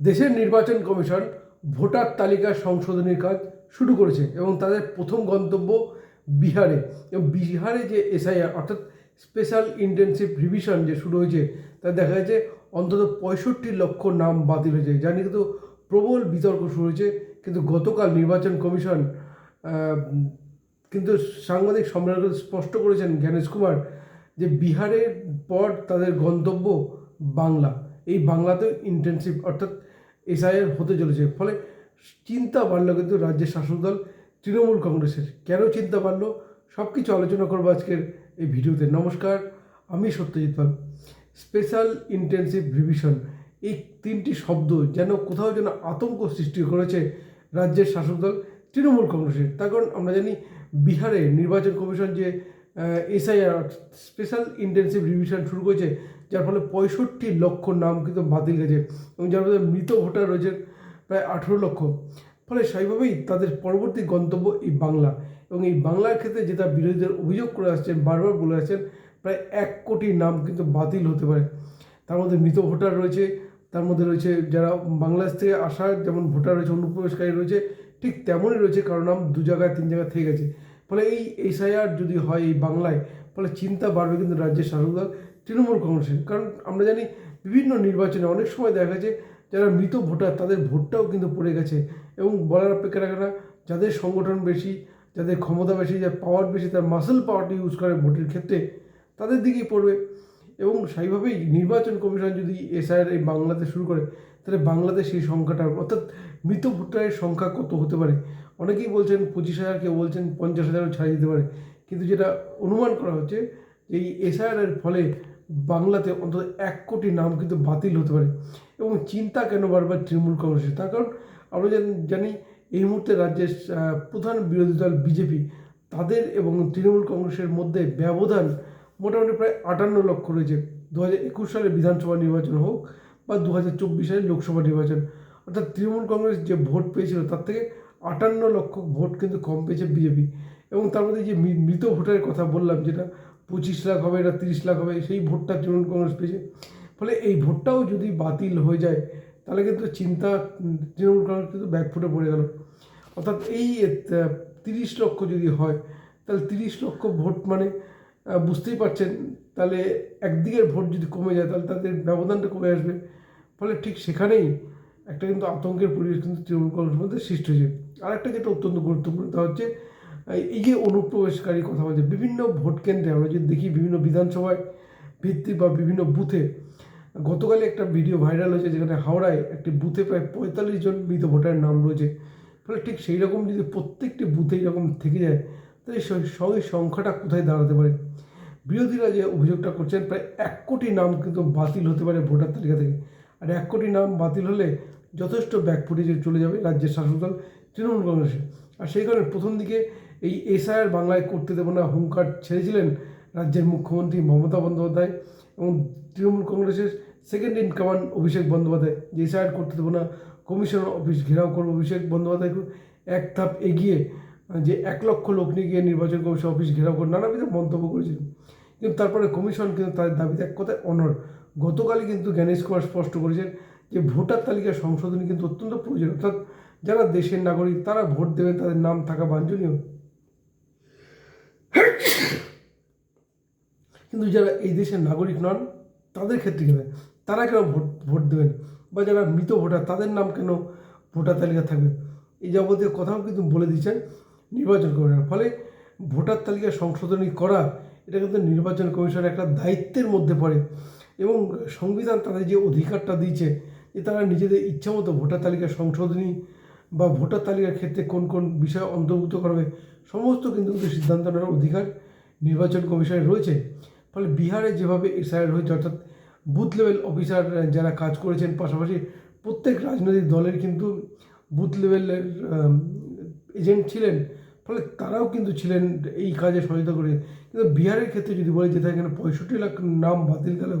দেশের নির্বাচন commission voter তালিকা সংশোধনের কাজ শুরু করেছে এবং তাদের প্রথম গন্তব্য বিহারে। এবং বিহারে যে এসআইআর, অর্থাৎ স্পেশাল ইন্টেনসিভ রিভিশন যে শুরু হয়েছে তা দেখা যাচ্ছে অন্তত পঁয়ষট্টি লক্ষ নাম বাতিল হয়েছে যা নিয়ে কিন্তু প্রবল বিতর্ক শুরু হয়েছে। কিন্তু গতকাল নির্বাচন কমিশন কিন্তু সাংবাদিক সম্মেলনে স্পষ্ট করেছেন জ্ঞানেশ কুমার যে বিহারের পর তাদের গন্তব্য বাংলা। এই বাংলাতেও ইন্টেনসিভ অর্থাৎ এসআইআর হতে চলেছে। ফলে চিন্তা বাড়লো কিন্তু রাজ্যের শাসক দল, তৃণমূল কংগ্রেসের। কেন চিন্তা বাড়লো? সব কিছু আলোচনা করব আজকের এই ভিডিওতে। নমস্কার, আমি Satyajit Pal. Special intensive revision, এই তিনটি শব্দ যেন কোথাও যেন আতঙ্ক সৃষ্টি করেছে রাজ্যের শাসক দল, তৃণমূল কংগ্রেসের। তার কারণ আমরা জানি, বিহারে নির্বাচন কমিশন যে এসআইআর, স্পেশাল ইন্টেনসিভ রিভিশন শুরু করেছে যার ফলে পঁয়ষট্টি লক্ষ নাম কিন্তু বাতিল গেছে এবং যার ফলে মৃত ভোটার রয়েছে প্রায় আঠেরো লক্ষ। ফলে স্বাভাবিকভাবেই তাদের পরবর্তী গন্তব্য এই বাংলা এবং এই বাংলার ক্ষেত্রে যেটা বিরোধীদের অভিযোগ করে আসছেন, বারবার বলে আসছেন, প্রায় এক কোটি নাম কিন্তু বাতিল হতে পারে। তার মধ্যে মৃত ভোটার রয়েছে, তার মধ্যে রয়েছে যারা বাংলাদেশ থেকে আসা যেমন ভোটার রয়েছে, অনুপ্রবেশকারী রয়েছে, ঠিক তেমনই রয়েছে কারও নাম দু জায়গায়, তিন জায়গায় থেকে গেছে। ফলে এই এসআইআর যদি হয় এই বাংলায়, ফলে চিন্তা বাড়বে কিন্তু রাজ্যের শাসক দল। তৃণমূল কংগ্রেসের, কারণ আমরা জানি বিভিন্ন নির্বাচনে অনেক সময় দেখা গেছে যারা মৃত ভোটার তাদের ভোটটাও কিন্তু পড়ে গেছে। এবং বলার অপেক্ষা রাখে না, যাদের সংগঠন বেশি, যাদের ক্ষমতা বেশি যার পাওয়ার বেশি, তার মাসেল পাওয়ারটি ইউজ করে ভোটের ক্ষেত্রে, তাদের দিকেই পড়বে। এবং সেইভাবেই নির্বাচন কমিশন যদি এসআইআর এই বাংলাতে শুরু করে, তাহলে বাংলাদেশ সেই সংখ্যাটা, অর্থাৎ মৃত ভোটারের সংখ্যা কত হতে পারে? অনেকেই বলছেন পঁচিশ হাজার, কেউ বলছেন পঞ্চাশ হাজারও ছাড়িয়ে দিতে পারে। কিন্তু যেটা অনুমান করা হচ্ছে যে এই এসআইআর ফলে বাংলাতে অন্তত এক কোটি নাম কিন্তু বাতিল হতে পারে। এবং চিন্তা কেন বারবার তৃণমূল কংগ্রেসের? তার কারণ আমরা জানি- এই মুহূর্তে রাজ্যের প্রধান বিরোধী দল বিজেপি, তাদের এবং তৃণমূল কংগ্রেসের মধ্যে ব্যবধান মোটামুটি প্রায় আটান্ন লক্ষ রয়েছে। দু হাজার একুশ সালে বিধানসভা নির্বাচন হোক বা দু হাজার চব্বিশ সালে লোকসভা নির্বাচন। অর্থাৎ তৃণমূল কংগ্রেস যে ভোট পেয়েছিল, তার থেকে আটান্ন লক্ষ ভোট কিন্তু কম পেয়েছে বিজেপি। এবং তার মধ্যে যে মৃত ভোটারের কথা বললাম, যেটা পঁচিশ লাখ হবে, এটা তিরিশ লাখ হবে, সেই ভোটটা তৃণমূল কংগ্রেস পেয়েছে। ফলে এই ভোটটাও যদি বাতিল হয়ে যায়, তাহলে কিন্তু চিন্তা তৃণমূল কংগ্রেস কিন্তু ব্যাকফুটে পড়ে গেল। অর্থাৎ এই তিরিশ লক্ষ যদি হয়, তাহলে তিরিশ লক্ষ ভোট মানে বুঝতেই পারছেন, তাহলে একদিকের ভোট যদি কমে যায়, তাহলে তাদের ব্যবধানটা কমে আসবে। ফলে ঠিক সেখানেই একটা কিন্তু আতঙ্কের পরিবেশ কিন্তু তৃণমূল কংগ্রেসের মধ্যে সৃষ্টি হয়েছে। আর একটা যেটা অত্যন্ত গুরুত্বপূর্ণ তা হচ্ছে এই যে অনুপ্রবেশকারী কথা বলছে, বিভিন্ন ভোট কেন্দ্রে আমরা যদি দেখি বিভিন্ন বিধানসভায় ভিত্তিক বা বিভিন্ন বুথে গতকালে একটা ভিডিও ভাইরাল হয়েছে যেখানে হাওড়ায় একটি বুথে প্রায় পঁয়তাল্লিশ জন মৃত ভোটারের নাম রয়েছে। ফলে ঠিক সেই রকম যদি প্রত্যেকটি বুথে এরকম থেকে যায়, তাহলে সেই সংখ্যাটা কোথায় দাঁড়াতে পারে? বিরোধীরা যে অভিযোগটা করছেন, প্রায় এক কোটি নাম কিন্তু বাতিল হতে পারে ভোটার তালিকা থেকে। আর এক কোটি নাম বাতিল হলে যথেষ্ট ব্যাকফুটেজে চলে যাবে রাজ্যের শাসক দল, তৃণমূল কংগ্রেসে আর সেই কারণে প্রথম দিকে এই এসআইআর বাংলায় করতে দেবো না, হুঙ্কার ছেড়েছিলেন রাজ্যের মুখ্যমন্ত্রী মমতা বন্দ্যোপাধ্যায় এবং তৃণমূল কংগ্রেসের second in command Abhishek Bandyopadhyay. যে এসআইআর করতে দেবো না কমিশন অফিস ঘেরাও করব অভিষেক বন্দ্যোপাধ্যায়। এক ধাপ এগিয়ে, যে এক লক্ষ লোক নিয়ে গিয়ে নির্বাচন কমিশন অফিস ঘেরাও করে নানাবিধ মন্তব্য করেছিলেন কিন্তু তারপরে কমিশন কিন্তু তাদের দাবিতে এক কথায় অনর গতকালই কিন্তু জ্ঞানেশ কুমার স্পষ্ট করেছেন যে ভোটার তালিকা সংশোধনী কিন্তু অত্যন্ত প্রয়োজন। অর্থাৎ যারা দেশের নাগরিক, তারা ভোট দেবেন, তাদের নাম থাকা বাঞ্ছনীয়। কিন্তু যারা এই দেশের নাগরিক নন, তাদের ক্ষেত্রে কেন তারা কেন ভোট ভোট দেবেন? বা যারা মৃত ভোটার, তাদের নাম কেন ভোটার তালিকা থাকবে? এই যাবতীয় কথাও কিন্তু বলে দিচ্ছেন নির্বাচন কমিশন ফলে ভোটার তালিকা সংশোধনী করা, এটা কিন্তু নির্বাচন কমিশনের একটা দায়িত্বের মধ্যে পড়ে। এবং সংবিধান তাদের যে অধিকারটা দিয়েছে, যে তারা নিজেদের ইচ্ছামতো ভোটার তালিকা সংশোধনী বা ভোটার তালিকার ক্ষেত্রে কোন কোন বিষয় অন্তর্ভুক্ত করবে, সমস্ত কিন্তু সিদ্ধান্ত নেওয়ার অধিকার নির্বাচন কমিশনের রয়েছে ফলে বিহারে যেভাবে এসআইআর হয়েছে, অর্থাৎ বুথ লেভেল অফিসার যারা কাজ করেছেন, পাশাপাশি প্রত্যেক রাজনৈতিক দলের কিন্তু বুথ লেভেলের এজেন্ট ছিলেন, ফলে তারাও কিন্তু ছিলেন এই কাজে সহায়তা করে কিন্তু বিহারের ক্ষেত্রে যদি বলি যে এখানে পঁয়ষট্টি লাখ নাম বাতিল গেলেও,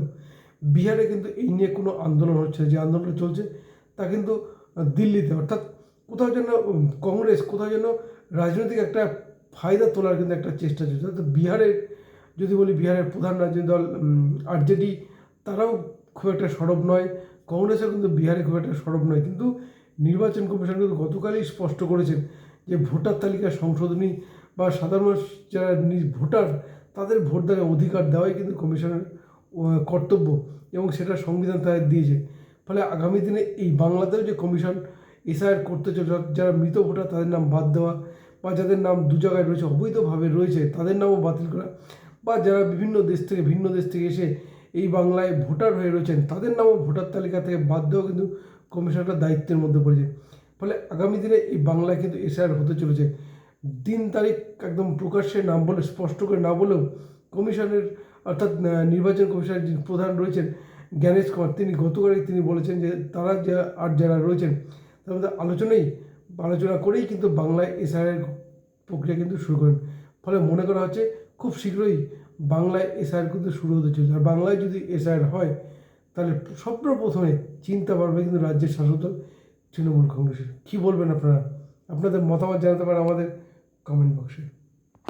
বিহারে কিন্তু এই নিয়ে কোনো আন্দোলন হচ্ছে। যে আন্দোলন চলছে, তা কিন্তু দিল্লিতে, অর্থাৎ কোথাও যেন কংগ্রেস, কোথাও যেন রাজনৈতিক একটা ফায়দা তোলার কিন্তু একটা চেষ্টা চলছে। তো বিহারের, যদি বলি বিহারের প্রধান রাজনৈতিক দল আরজেডি, তারাও খুব একটা সরব নয়। কংগ্রেসও কিন্তু বিহারে খুব একটা সরব নয়। কিন্তু নির্বাচন কমিশন কিন্তু গতকালই স্পষ্ট করেছেন যে ভোটার তালিকা সংশোধনী বা সাধারণ যারা ভোটার, তাদের ভোট দেওয়ার অধিকার দেওয়াই কিন্তু কমিশনের কর্তব্য এবং সেটা সংবিধান তাদের দিয়েছে। ফলে আগামী দিনে এই বাংলাতেও যে কমিশন এসআইআর করতে চলে যারা মৃত ভোটার, তাদের নাম বাদ দেওয়া বা যাদের নাম দু জায়গায় রয়েছে, অবৈধভাবে রয়েছে, তাদের নামও বাতিল করা বা যারা বিভিন্ন দেশ থেকে, ভিন্ন দেশ থেকে এসে এই বাংলায় ভোটার হয়ে রয়েছেন, তাদের নামও ভোটার তালিকা থেকে বাদ দেওয়া কিন্তু কমিশনটা দায়িত্বের মধ্যে পড়েছে। ফলে আগামী দিনে এই বাংলায় কিন্তু এসআইআর হতে চলেছে। দিন, তারিখ একদম প্রকাশ্যে নাম বলে, স্পষ্ট করে না বলেও কমিশনের অর্থাৎ নির্বাচন কমিশনের প্রধান রয়েছেন, জ্ঞানেশ কুমার, তিনি গতকালই তিনি বলেছেন যে তারা যা আর যারা রয়েছেন মধ্যে আলোচনাই, আলোচনা করেই কিন্তু বাংলায় এসআইয়ের প্রক্রিয়া কিন্তু শুরু করেন। ফলে মনে করা হচ্ছে খুব শীঘ্রই বাংলায় এসআইআর কিন্তু শুরু হতে চলেছে। আর বাংলায় যদি এসআইআর হয়, তাহলে সর্বপ্রথমে চিন্তা পারবে কিন্তু রাজ্যের শাসক দল, তৃণমূল কংগ্রেসের। কী বলবেন আপনারা? আপনাদের মতামত জানাতে পারেন আমাদের কমেন্ট বক্সে